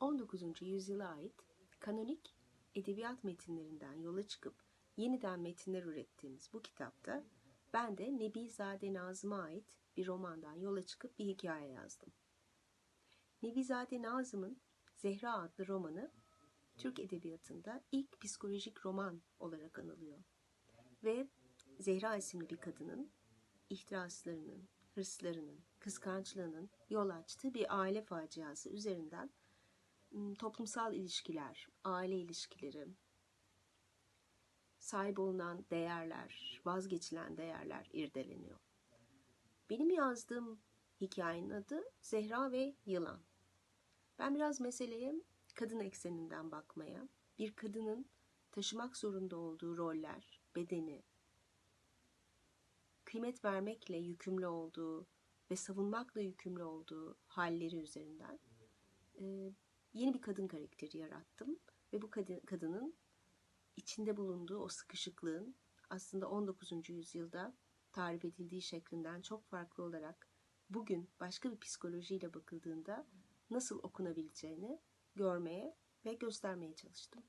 19. yüzyıla ait kanonik edebiyat metinlerinden yola çıkıp yeniden metinler ürettiğimiz bu kitapta ben de Nebizade Nazım'a ait bir romandan yola çıkıp bir hikaye yazdım. Nebizade Nazım'ın Zehra adlı romanı Türk edebiyatında ilk psikolojik roman olarak anılıyor. Ve Zehra isimli bir kadının ihtiraslarının, hırslarının, kıskançlığının yol açtığı bir aile faciası üzerinden toplumsal ilişkiler, aile ilişkileri, sahip olunan değerler, vazgeçilen değerler irdeleniyor. Benim yazdığım hikayenin adı Zehra ve Yılan. Ben biraz meseleye kadın ekseninden bakmaya, bir kadının taşımak zorunda olduğu roller, bedeni, kıymet vermekle yükümlü olduğu ve savunmakla yükümlü olduğu halleri üzerinden yeni bir kadın karakteri yarattım. Ve bu kadın, kadının içinde bulunduğu o sıkışıklığın aslında 19. yüzyılda tarif edildiği şeklinden çok farklı olarak bugün başka bir psikolojiyle bakıldığında nasıl okunabileceğini görmeye ve göstermeye çalıştım.